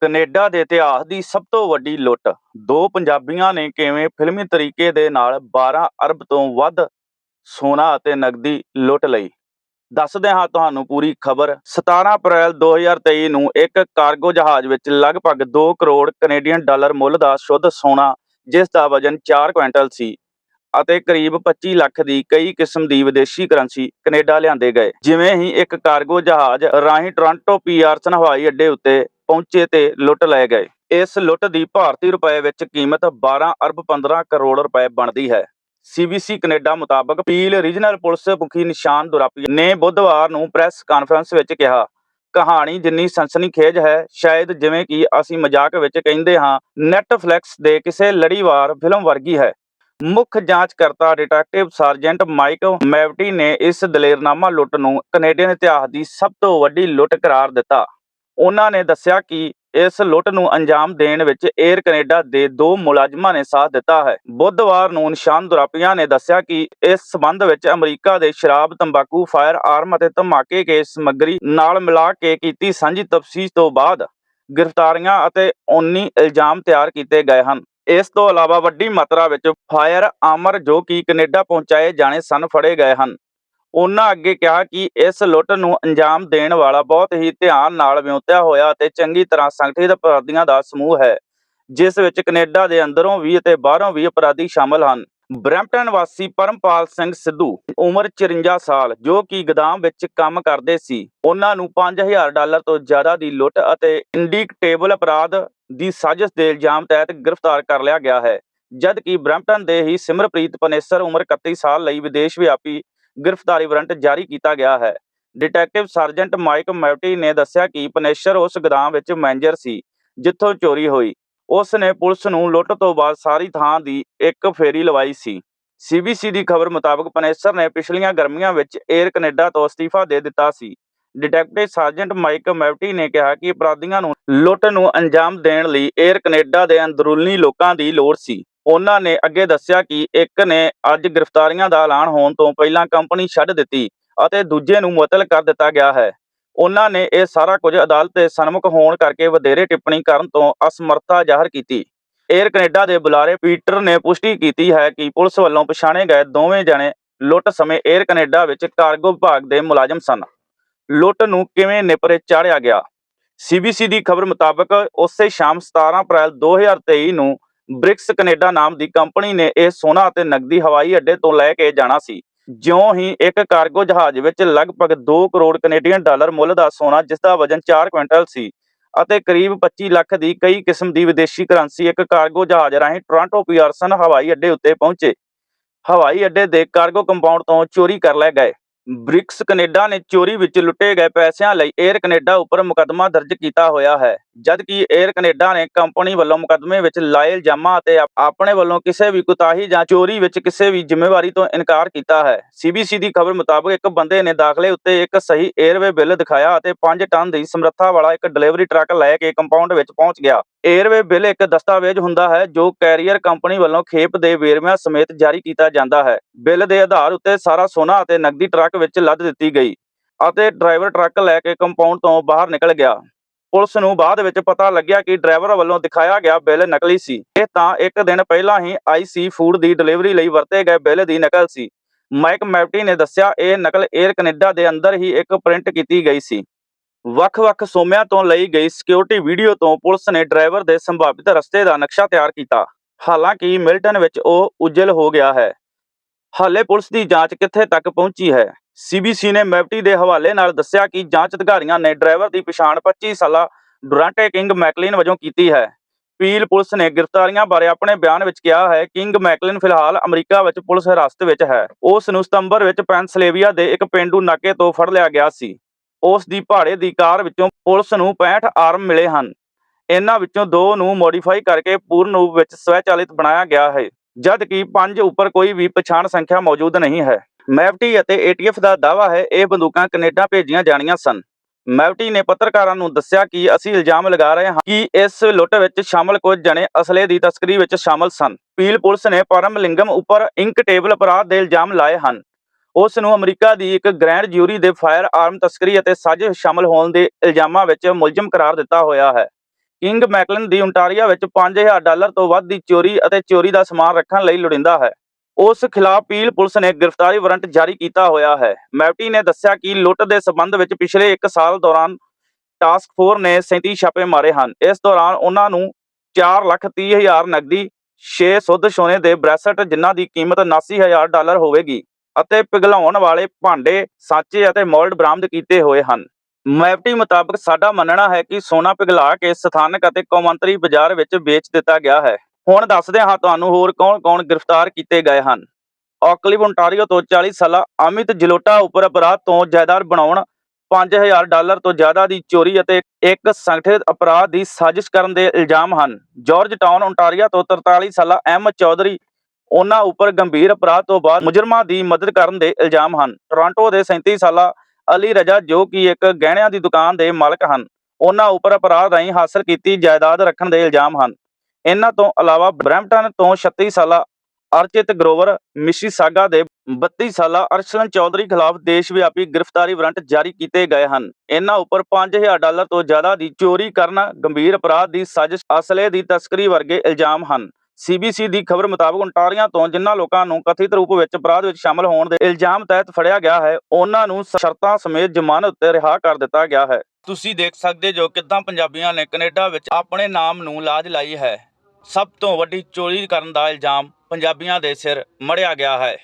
Canada ਦੇ ਇਤਿਹਾਸ ਦੀ ਸਭ ਤੋਂ ਵੱਡੀ ਲੁੱਟ। ਦੋ ਪੰਜਾਬੀਆਂ ਨੇ ਕਿਵੇਂ ਫਿਲਮੀ ਤਰੀਕੇ ਦੇ ਨਾਲ 12 ਅਰਬ ਤੋਂ ਵੱਧ ਸੋਨਾ ਅਤੇ ਨਕਦੀ ਲੁੱਟ ਲਈ? ਦੱਸਦੇ ਹਾਂ ਤੁਹਾਨੂੰ ਪੂਰੀ ਖਬਰ। 17 ਅਪ੍ਰੈਲ 2023 ਨੂੰ ਇੱਕ ਕਾਰਗੋ ਜਹਾਜ਼ ਵਿੱਚ ਲਗਭਗ 2 ਕਰੋੜ ਕੈਨੇਡੀਅਨ ਡਾਲਰ ਮੁੱਲ ਦਾ ਸ਼ੁੱਧ ਸੋਨਾ, ਜਿਸ ਦਾ ਵਜ਼ਨ 4 ਕੁਇੰਟਲ ਸੀ ਅਤੇ ਕਰੀਬ 25 ਲੱਖ ਦੀ ਕਈ ਕਿਸਮ ਦੀ ਵਿਦੇਸ਼ੀ ਕਰੰਸੀ ਕੈਨੇਡਾ ਲਿਆਂਦੇ ਗਏ। ਜਿਵੇਂ ਹੀ ਇੱਕ ਕਾਰਗੋ ਜਹਾਜ਼ ਰਾਹੀਂ ਟੋਰਾਂਟੋ ਪੀਆਰਸਨ ਹਵਾਈ ਅੱਡੇ ਉੱਤੇ ਪਹੁੰਚੇ ਤੇ ਲੁੱਟ ਲਏ ਗਏ। ਇਸ ਲੁੱਟ ਦੀ ਭਾਰਤੀ ਰੁਪਏ ਵਿੱਚ ਕੀਮਤ 12 ਅਰਬ 15 ਕਰੋੜ ਰੁਪਏ ਬਣਦੀ ਹੈ। ਸੀਬੀਸੀ ਕੈਨੇਡਾ ਮੁਤਾਬਕ ਪੀਲ ਰੀਜਨਲ ਪੁਲਿਸ ਮੁਖੀ ਨਿਸ਼ਾਨ ਦੁਰਾਪੀ ਨੇ ਬੁੱਧਵਾਰ ਨੂੰ ਪ੍ਰੈਸ ਕਾਨਫਰੰਸ ਵਿੱਚ ਕਿਹਾ, ਕਹਾਣੀ ਜਿੰਨੀ ਸਨਸਨੀਖੇਜ ਹੈ, ਸ਼ਾਇਦ ਜਿਵੇਂ ਕਿ ਅਸੀਂ ਮਜ਼ਾਕ ਵਿੱਚ ਕਹਿੰਦੇ ਹਾਂ ਨੈਟਫਲਿਕਸ ਦੇ ਕਿਸੇ ਲੜੀਵਾਰ ਫਿਲਮ ਵਰਗੀ ਹੈ। ਮੁੱਖ ਜਾਂਚਕਰਤਾ ਡਿਟੈਕਟਿਵ ਸਰਜੈਂਟ ਮਾਈਕ ਮੈਵਟੀ ਨੇ ਇਸ ਦਲੇਰਨਾਮਾ ਲੁੱਟ ਨੂੰ ਕੈਨੇਡੀਅਨ ਇਤਿਹਾਸ ਦੀ ਸਭ ਤੋਂ ਵੱਡੀ ਲੁੱਟ ਕਰਾਰ ਦਿੱਤਾ। ਉਹਨਾਂ ਨੇ ਦੱਸਿਆ ਕਿ ਇਸ ਲੁੱਟ ਨੂੰ ਅੰਜਾਮ ਦੇਣ ਵਿੱਚ 에ਅਰ ਕੈਨੇਡਾ ਦੇ ਦੋ ਮੁਲਾਜ਼ਮਾਂ ਨੇ ਸਾਥ ਦਿੱਤਾ ਹੈ। ਬੁੱਧਵਾਰ ਨੂੰ ਨਿਸ਼ਾਨ ਦੁਰਾਪੀਆ ਨੇ ਦੱਸਿਆ ਕਿ ਇਸ ਸਬੰਧ ਵਿੱਚ ਅਮਰੀਕਾ ਦੇ ਸ਼ਰਾਬ, ਤੰਬਾਕੂ, ਫਾਇਰ ਆਰਮ ਅਤੇ ਧਮਾਕੇ ਕੇ ਸਮੱਗਰੀ ਨਾਲ ਮਿਲਾ ਕੇ ਕੀਤੀ ਸਾਂਝੀ ਤਫਸੀਸ਼ ਤੋਂ ਬਾਅਦ ਗ੍ਰਿਫਤਾਰੀਆਂ ਅਤੇ 19 ਇਲਜ਼ਾਮ ਤਿਆਰ ਕੀਤੇ ਗਏ ਹਨ। ਇਸ ਤੋਂ ਇਲਾਵਾ ਵੱਡੀ ਮਾਤਰਾ ਵਿੱਚ ਫਾਇਰ ਆਮਰ ਜੋ ਕਿ ਕੈਨੇਡਾ ਪਹੁੰਚਾਏ ਜਾਣੇ ਸਨ, ਫੜੇ ਗਏ ਹਨ। ਉਹਨਾਂ ਅੱਗੇ ਕਿਹਾ ਕਿ ਇਸ ਲੁੱਟ ਨੂੰ ਅੰਜਾਮ ਦੇਣ ਵਾਲਾ ਬਹੁਤ ਹੀ ਧਿਆਨ ਨਾਲ ਵਿਉਂਤਿਆ ਹੋਇਆ ਅਤੇ ਚੰਗੀ ਤਰ੍ਹਾਂ ਸੰਗਠਿਤ ਅਪਰਾਧੀਆਂ ਦਾ ਸਮੂਹ ਹੈ, ਜਿਸ ਵਿੱਚ ਕੈਨੇਡਾ ਦੇ ਅੰਦਰੋਂ ਵੀ ਅਤੇ ਬਾਹਰੋਂ ਵੀ ਅਪਰਾਧੀ ਸ਼ਾਮਲ ਹਨ। ਬਰੈਂਪਟਨ ਵਾਸੀ ਪਰਮਪਾਲ ਸਿੰਘ ਸਿੱਧੂ, ਉਮਰ 54 ਸਾਲ, ਜੋ ਕਿ ਗਦਾਮ ਵਿੱਚ ਕੰਮ ਕਰਦੇ ਸੀ, ਉਹਨਾਂ ਨੂੰ 5000 ਡਾਲਰ ਤੋਂ ਜ਼ਿਆਦਾ ਦੀ ਲੁੱਟ ਅਤੇ ਇੰਡੀਕਟੇਬਲ ਅਪਰਾਧ ਦੀ ਸਾਜ਼ਿਸ਼ ਦੇ ਇਲਜ਼ਾਮ ਤਹਿਤ ਗ੍ਰਿਫਤਾਰ ਕਰ ਲਿਆ ਗਿਆ ਹੈ। ਜਦ ਕਿ ਬਰੈਂਪਟਨ ਦੇ ਹੀ ਸਿਮਰਪ੍ਰੀਤ ਪਨੇਸਰ ਉਮਰ 31 ਸਾਲ ਲਈ ਵਿਦੇਸ਼ ਵਿਆਪੀ ਗ੍ਰਿਫਤਾਰੀ ਵਾਰੰਟ ਜਾਰੀ ਕੀਤਾ ਗਿਆ ਹੈ। ਡਿਟੈਕਟਿਵ ਸਰਜੈਂਟ ਮਾਈਕ ਮੈਵਟੀ ਨੇ ਦੱਸਿਆ ਕਿ ਪਨੇਸ਼ਰ ਉਸ ਗਦਾਮ ਵਿੱਚ ਮੈਨੇਜਰ ਸੀ, ਜਿੱਥੋਂ ਚੋਰੀ ਹੋਈ। ਉਸ ਨੇ ਪੁਲਿਸ ਨੂੰ ਲੁੱਟ ਤੋਂ ਬਾਅਦ ਸਾਰੀ ਥਾਂ ਦੀ ਇੱਕ ਫੇਰੀ ਲਵਾਈ ਸੀ। ਸੀਬੀਸੀ ਦੀ ਖਬਰ ਮੁਤਾਬਕ ਪਨੇਸਰ ਨੇ ਪਿਛਲੀਆਂ ਗਰਮੀਆਂ ਵਿੱਚ 에ਅਰ ਕੈਨੇਡਾ ਤੋਂ ਅਸਤੀਫਾ ਦੇ ਦਿੱਤਾ ਸੀ। ਡਿਟੈਕਟਿਵ ਸਰਜੈਂਟ ਮਾਈਕ ਮੈਵਟੀ ਨੇ ਕਿਹਾ ਕਿ ਅਪਰਾਧੀਆਂ ਨੂੰ ਲੁੱਟ ਨੂੰ ਅੰਜਾਮ ਦੇਣ ਲਈ 에ਅਰ ਕੈਨੇਡਾ ਦੇ ਅੰਦਰੂਨੀ ਲੋਕਾਂ ਦੀ ਲੋੜ ਸੀ। ਉਹਨਾਂ ਨੇ ਅੱਗੇ ਦੱਸਿਆ ਕਿ ਇੱਕ ਨੇ ਅੱਜ ਗ੍ਰਿਫਤਾਰੀਆਂ ਦਾ ਐਲਾਨ ਹੋਣ ਤੋਂ ਪਹਿਲਾਂ ਕੰਪਨੀ ਛੱਡ ਦਿੱਤੀ ਅਤੇ ਦੂਜੇ ਨੂੰ ਮੁਅਤਲ ਕਰ ਦਿੱਤਾ ਗਿਆ ਹੈ। ਉਹਨਾਂ ਨੇ ਇਹ ਸਾਰਾ ਕੁਝ ਅਦਾਲਤ ਦੇ ਸਨਮੁਖ ਹੋਣ ਕਰਕੇ ਵਧੇਰੇ ਟਿੱਪਣੀ ਕਰਨ ਤੋਂ ਅਸਮਰਥਤਾ ਜ਼ਾਹਰ ਕੀਤੀ। 에ਅਰ ਕੈਨੇਡਾ ਦੇ ਬੁਲਾਰੇ ਪੀਟਰ ਨੇ ਪੁਸ਼ਟੀ ਕੀਤੀ ਹੈ ਕਿ ਪੁਲਿਸ ਵੱਲੋਂ ਪਛਾਣੇ ਗਏ ਦੋਵੇਂ ਜਣੇ ਲੁੱਟ ਸਮੇਂ 에ਅਰ ਕੈਨੇਡਾ ਵਿੱਚ ਕਾਰਗੋ ਵਿਭਾਗ ਦੇ ਮੁਲਾਜ਼ਮ ਸਨ। ਲੁੱਟ ਨੂੰ ਕਿਵੇਂ ਨਿਪਰੇ ਚਾੜਿਆ ਗਿਆ? ਸੀਬੀਸੀ ਦੀ ਖਬਰ ਮੁਤਾਬਕ ਉਸੇ ਸ਼ਾਮ 17 ਅਪ੍ਰੈਲ 2023 ਨੂੰ ਬ੍ਰਿਕਸ ਕੈਨੇਡਾ ਨਾਮ ਦੀ ਕੰਪਨੀ ਨੇ ਇਹ ਸੋਨਾ ਅਤੇ ਨਕਦੀ ਹਵਾਈ ਅੱਡੇ ਤੋਂ ਲੈ ਕੇ ਜਾਣਾ ਸੀ। ਜਿਉਂ ਹੀ ਇੱਕ ਕਾਰਗੋ ਜਹਾਜ਼ ਵਿੱਚ ਲਗਭਗ 2 ਕਰੋੜ ਕੈਨੇਡੀਅਨ ਡਾਲਰ ਮੁੱਲ ਦਾ ਸੋਨਾ, ਜਿਸ ਦਾ ਵਜ਼ਨ 4 ਕੁਇੰਟਲ ਸੀ ਅਤੇ ਕਰੀਬ 25 ਲੱਖ ਦੀ ਕਈ ਕਿਸਮ ਦੀ ਵਿਦੇਸ਼ੀ ਕਰੰਸੀ ਇੱਕ ਕਾਰਗੋ ਜਹਾਜ਼ ਰਾਹੀਂ ਟੋਰਾਂਟੋ ਪੀਆਰਸਨ ਹਵਾਈ ਅੱਡੇ ਉੱਤੇ ਪਹੁੰਚੇ। ਹਵਾਈ ਅੱਡੇ ਦੇ ਕਾਰਗੋ ਕੰਪਾਊਂਡ ਤੋਂ ਚੋਰੀ ਕਰ ਲਏ ਗਏ। ਬ੍ਰਿਕਸ ਕੈਨੇਡਾ ਨੇ ਚੋਰੀ ਵਿੱਚ ਲੁੱਟੇ ਗਏ ਪੈਸਿਆਂ ਲਈ 에ਅਰ ਕੈਨੇਡਾ ਉੱਪਰ ਮੁਕਦਮਾ ਦਰਜ ਕੀਤਾ ਹੋਇਆ ਹੈ। ਜਦਕਿ 에ਅਰ ਕੈਨੇਡਾ ਨੇ ਕੰਪਨੀ ਵੱਲੋਂ ਮੁਕਦਮੇ ਵਿੱਚ ਲਾਏ ਇਲਜ਼ਾਮਾਂ ਅਤੇ ਆਪਣੇ ਵੱਲੋਂ ਕਿਸੇ ਵੀ ਕੁਤਾਹੀ ਜਾਂ ਚੋਰੀ ਵਿੱਚ ਕਿਸੇ ਵੀ ਜ਼ਿੰਮੇਵਾਰੀ ਤੋਂ ਇਨਕਾਰ ਕੀਤਾ ਹੈ। ਸੀਬੀਸੀ ਦੀ ਖਬਰ ਮੁਤਾਬਕ ਇੱਕ ਬੰਦੇ ਨੇ ਦਾਖਲੇ ਉੱਤੇ ਇੱਕ ਸਹੀ 에ਅਰਵੇ ਬਿੱਲ ਦਿਖਾਇਆ ਅਤੇ 5 ਟਨ ਦੀ ਸਮਰੱਥਾ ਵਾਲਾ ਇੱਕ ਡਿਲੀਵਰੀ ਟਰੱਕ ਲੈ ਕੇ ਕੰਪਾਊਂਡ ਵਿੱਚ ਪਹੁੰਚ ਗਿਆ। ਏਅਰਵੇ ਬਿੱਲ ਇੱਕ ਦਸਤਾਵੇਜ਼ ਹੁੰਦਾ ਹੈ ਜੋ ਕੈਰੀਅਰ ਕੰਪਨੀ ਵੱਲੋਂ ਖੇਪ ਦੇ ਵੇਰਵਿਆਂ ਸਮੇਤ ਜਾਰੀ ਕੀਤਾ ਜਾਂਦਾ ਹੈ। ਬਿੱਲ ਦੇ ਆਧਾਰ ਉੱਤੇ ਸਾਰਾ ਸੋਨਾ ਅਤੇ ਨਕਦੀ ਟਰੱਕ ਵਿੱਚ ਲੱਦ ਦਿੱਤੀ ਗਈ ਅਤੇ ਡਰਾਈਵਰ ਟਰੱਕ ਲੈ ਕੇ ਕੰਪਾਊਂਡ ਤੋਂ ਬਾਹਰ ਨਿਕਲ ਗਿਆ। ਪੁਲਿਸ ਨੂੰ ਬਾਅਦ ਵਿੱਚ ਪਤਾ ਲੱਗਿਆ ਕਿ ਡਰਾਈਵਰ ਵੱਲੋਂ ਦਿਖਾਇਆ ਗਿਆ ਬਿੱਲ ਨਕਲੀ ਸੀ। ਇਹ ਤਾਂ ਇੱਕ ਦਿਨ ਪਹਿਲਾਂ ਹੀ ਆਈਸੀ ਫੂਡ ਦੀ ਡਿਲੀਵਰੀ ਲਈ ਵਰਤੇ ਗਏ ਬਿੱਲ ਦੀ ਨਕਲ ਸੀ। ਮਾਈਕ ਮੈਪਟੀ ਨੇ ਦੱਸਿਆ, ਇਹ ਨਕਲ 에ਅਰ ਕੈਨੇਡਾ ਦੇ ਅੰਦਰ ਹੀ ਇੱਕ ਪ੍ਰਿੰਟ ਕੀਤੀ ਗਈ ਸੀ। ਵੱਖ-ਵੱਖ ਸੋਮਿਆਂ ਤੋਂ ਲਈ ਗਈ ਸਿਕਿਉਰਿਟੀ ਵੀਡੀਓ ਤੋਂ ਪੁਲਿਸ ਨੇ ਡਰਾਈਵਰ ਦੇ ਸੰਭਾਵਿਤ ਰਸਤੇ ਦਾ ਨਕਸ਼ਾ ਤਿਆਰ ਕੀਤਾ। ਹਾਲਾਂਕਿ ਮਿਲਟਨ ਵਿੱਚ ਉਹ ਉਜਲ ਹੋ ਗਿਆ ਹੈ। ਹਾਲੇ ਪੁਲਿਸ ਦੀ ਜਾਂਚ ਕਿੱਥੇ ਤੱਕ ਪਹੁੰਚੀ ਹੈ? ਸੀਬੀਸੀ ਨੇ ਮੈਵਟੀ ਦੇ ਹਵਾਲੇ ਨਾਲ ਦੱਸਿਆ ਕਿ ਜਾਂਚ ਅਧਿਕਾਰੀਆਂ ਨੇ ਡਰਾਈਵਰ ਦੀ ਪਛਾਣ 25 ਸਾਲਾ ਡੁਰਾਂਟੇ ਕਿੰਗ ਮੈਕਲਿਨ ਵਜੋਂ ਕੀਤੀ ਹੈ। ਪੀਲ ਪੁਲਿਸ ਨੇ ਗ੍ਰਿਫਤਾਰੀਆਂ ਬਾਰੇ ਆਪਣੇ ਬਿਆਨ ਵਿੱਚ ਕਿਹਾ ਹੈ, ਕਿੰਗ ਮੈਕਲਿਨ ਫਿਲਹਾਲ ਅਮਰੀਕਾ ਵਿੱਚ ਪੁਲਿਸ ਹਿਰਾਸਤ ਵਿੱਚ ਹੈ। ਉਸ ਨੂੰ ਸਤੰਬਰ ਵਿੱਚ ਪੈਨਸਲੇਵੀਆ ਦੇ ਇੱਕ ਪਿੰਡੂ ਨਾਕੇ ਤੋਂ ਫੜ ਲਿਆ ਗਿਆ ਸੀ। ਉਸ ਦੀ ਭਾੜੇ ਦੀ ਕਾਰ ਵਿੱਚੋਂ ਪੁਲਿਸ ਨੂੰ 65 ਆਰਮ ਮਿਲੇ ਹਨ। ਇਹਨਾਂ ਵਿੱਚੋਂ ਦੋ ਨੂੰ ਮੋਡੀਫਾਈ ਕਰਕੇ ਪੂਰਨ ਰੂਪ ਵਿੱਚ ਸਵੈਚਾਲਿਤ ਬਣਾਇਆ ਗਿਆ ਹੈ ਜਦ ਕਿ ਪੰਜ ਉੱਪਰ ਕੋਈ ਵੀ ਪਛਾਣ ਸੰਖਿਆ ਮੌਜੂਦ ਨਹੀਂ ਹੈ। ਮੈਵਟੀ ਅਤੇ ਏਟੀਐਫ ਦਾ ਦਾਅਵਾ ਹੈ, ਇਹ ਬੰਦੂਕਾਂ ਕੈਨੇਡਾ ਭੇਜੀਆਂ ਜਾਣੀਆਂ ਸਨ। ਮੈਵਟੀ ਨੇ ਪੱਤਰਕਾਰਾਂ ਨੂੰ ਦੱਸਿਆ ਕਿ ਅਸੀਂ ਇਲਜ਼ਾਮ ਲਗਾ ਰਹੇ ਹਾਂ ਕਿ ਇਸ ਲੁੱਟ ਵਿੱਚ ਸ਼ਾਮਲ ਕੁਝ ਜਣੇ ਅਸਲੇ ਦੀ ਤਸਕਰੀ ਵਿੱਚ ਸ਼ਾਮਲ ਸਨ। ਪੀਲ ਪੁਲਿਸ ਨੇ ਪਰਮ ਲਿੰਗਮ ਉੱਪਰ ਇੰਕ ਟੇਬਲ ਅਪਰਾਧ ਦੇ ਇਲਜ਼ਾਮ ਲਾਏ ਹਨ। ਉਸ ਨੂੰ ਅਮਰੀਕਾ ਦੀ ਇੱਕ ਗ੍ਰੈਂਡ ਜਿਊਰੀ ਦੇ ਫਾਇਰ ਆਰਮ ਤਸਕਰੀ ਅਤੇ ਸਾਜ਼ਿਸ਼ ਸ਼ਾਮਲ ਹੋਣ ਦੇ ਇਲਜ਼ਾਮਾਂ ਵਿੱਚ ਮੁਲਜ਼ਮ ਕਰਾਰ ਦਿੱਤਾ ਹੋਇਆ ਹੈ। ਕਿੰਗ ਮੈਕਲਨ ਦੀ ontario ਵਿੱਚ 5000 ਡਾਲਰ ਤੋਂ ਵੱਧ ਦੀ ਚੋਰੀ ਅਤੇ ਚੋਰੀ ਦਾ ਸਮਾਨ ਰੱਖਣ ਲਈ ਲੋੜੀਂਦਾ ਹੈ। ਉਸ ਖਿਲਾਫ ਪੀਲ ਪੁਲਿਸ ਨੇ ਗ੍ਰਿਫਤਾਰੀ ਵਾਰੰਟ ਜਾਰੀ ਕੀਤਾ ਹੋਇਆ ਹੈ। ਮੈਵਟੀ ਨੇ ਦੱਸਿਆ ਕਿ ਲੁੱਟ ਦੇ ਸਬੰਧ ਵਿੱਚ ਪਿਛਲੇ 1 ਸਾਲ ਦੌਰਾਨ ਟਾਸਕ ਫੋਰਸ ਨੇ 37 ਛਾਪੇ ਮਾਰੇ ਹਨ। ਇਸ ਦੌਰਾਨ ਉਹਨਾਂ ਨੂੰ 430000 ਨਕਦੀ 6 ਸੁੱਧ ਸੋਨੇ ਦੇ ਬ੍ਰੈਸਲਟ ਜਿਨ੍ਹਾਂ ਦੀ ਕੀਮਤ 79000 ਡਾਲਰ ਹੋਵੇਗੀ। ਅਤੇ ਪਿਘਲਾਉਣ ਵਾਲੇ ਭਾਂਡੇ ਸਾਂਚੇ ਅਤੇ ਮੋਲਡ ਬਰਾਮਦ ਕੀਤੇ ਹੋਏ ਹਨ। ਮੈਵਟੀ ਮੁਤਾਬਕ ਸਾਡਾ ਮੰਨਣਾ ਹੈ ਕਿ ਸੋਨਾ ਪਿਘਲਾ ਕੇ ਸਥਾਨਕ ਅਤੇ ਕੌਮਾਂਤਰੀ ਬਾਜ਼ਾਰ ਵਿੱਚ ਵੇਚ ਦਿੱਤਾ ਗਿਆ ਹੈ। ਹੁਣ ਦੱਸਦੇ ਹਾਂ ਤੁਹਾਨੂੰ ਹੋਰ ਕੌਣ-ਕੌਣ ਗ੍ਰਿਫਤਾਰ ਕੀਤੇ ਗਏ ਹਨ। ਆਕਲਿਵ ontario ਤੋਂ 40 ਸਾਲਾ ਅਮਿਤ ਜਲੋਟਾ ਉੱਪਰ ਅਪਰਾਧ ਤੋਂ ਜਾਇਦਾਦ ਬਣਾਉਣ 5000 ਡਾਲਰ ਤੋਂ ਜ਼ਿਆਦਾ ਦੀ ਚੋਰੀ ਅਤੇ ਇੱਕ ਸੰਗਠਿਤ ਅਪਰਾਧ ਦੀ ਸਾਜ਼ਿਸ਼ ਕਰਨ ਦੇ ਇਲਜ਼ਾਮ ਹਨ। ਜਾਰਜ ਟਾਊਨ ontario ਤੋਂ 43 ਸਾਲਾ ਐਮ ਚੌਧਰੀ ਉਹਨਾਂ ਉੱਪਰ ਗੰਭੀਰ ਅਪਰਾਧ ਤੋਂ ਬਾਅਦ ਮੁਜਰਮਾਂ ਦੀ ਮਦਦ ਕਰਨ ਦੇ ਇਲਜ਼ਾਮ ਹਨ। ਟੋਰਾਂਟੋ ਦੇ 37 ਸਾਲਾ ਅਲੀ ਰਜਾ, ਜੋ ਕਿ ਇੱਕ ਗਹਿਣਿਆਂ ਦੀ ਦੁਕਾਨ ਦੇ ਮਾਲਕ ਹਨ, ਉਹਨਾਂ ਉੱਪਰ ਅਪਰਾਧ ਰਾਹੀਂ ਹਾਸਲ ਕੀਤੀ ਜਾਇਦਾਦ ਰੱਖਣ ਦੇ ਇਲਜ਼ਾਮ ਹਨ। ਇਹਨਾਂ ਤੋਂ ਇਲਾਵਾ ਬਰੈਂਪਟਨ ਤੋਂ 36 ਸਾਲਾ ਅਰਚਿਤ ਗਰੋਵਰ, ਮਿਸੀਸਾਗਾ ਦੇ 32 ਸਾਲਾ ਅਰਸ਼ਲਨ ਚੌਧਰੀ ਖਿਲਾਫ ਦੇਸ਼ ਵਿਆਪੀ ਗ੍ਰਿਫਤਾਰੀ ਵਾਰੰਟ ਜਾਰੀ ਕੀਤੇ ਗਏ ਹਨ। ਇਹਨਾਂ ਉੱਪਰ 5000 ਡਾਲਰ ਤੋਂ ਜ਼ਿਆਦਾ ਦੀ ਚੋਰੀ ਕਰਨ ਗੰਭੀਰ ਅਪਰਾਧ ਦੀ ਸਾਜ਼ਿਸ਼ ਅਸਲੇ ਦੀ ਤਸਕਰੀ ਵਰਗੇ ਇਲਜ਼ਾਮ ਹਨ। ਸੀਬੀਸੀ ਦੀ ਖਬਰ ਮੁਤਾਬਕ ontario ਤੋਂ ਜਿਨ੍ਹਾਂ ਲੋਕਾਂ ਨੂੰ ਕਥਿਤ ਰੂਪ ਵਿੱਚ ਅਪਰਾਧ ਵਿੱਚ ਸ਼ਾਮਲ ਹੋਣ ਦੇ ਇਲਜ਼ਾਮ ਤਹਿਤ ਫੜਿਆ ਗਿਆ ਹੈ, ਉਹਨਾਂ ਨੂੰ ਸ਼ਰਤਾਂ ਸਮੇਤ ਜ਼ਮਾਨਤ ਉੱਤੇ ਰਿਹਾ ਕਰ ਦਿੱਤਾ ਗਿਆ ਹੈ। ਤੁਸੀਂ ਦੇਖ ਸਕਦੇ ਜੋ ਕਿਦਾਂ ਪੰਜਾਬੀਆਂ ਨੇ ਕੈਨੇਡਾ ਵਿੱਚ ਆਪਣੇ ਨਾਮ ਨੂੰ ਲਾਜ ਲਾਈ ਹੈ। ਸਭ ਤੋਂ ਵੱਡੀ ਚੋਰੀ ਕਰਨ ਦਾ ਇਲਜ਼ਾਮ ਪੰਜਾਬੀਆਂ ਦੇ ਸਿਰ ਮੜਿਆ ਗਿਆ ਹੈ।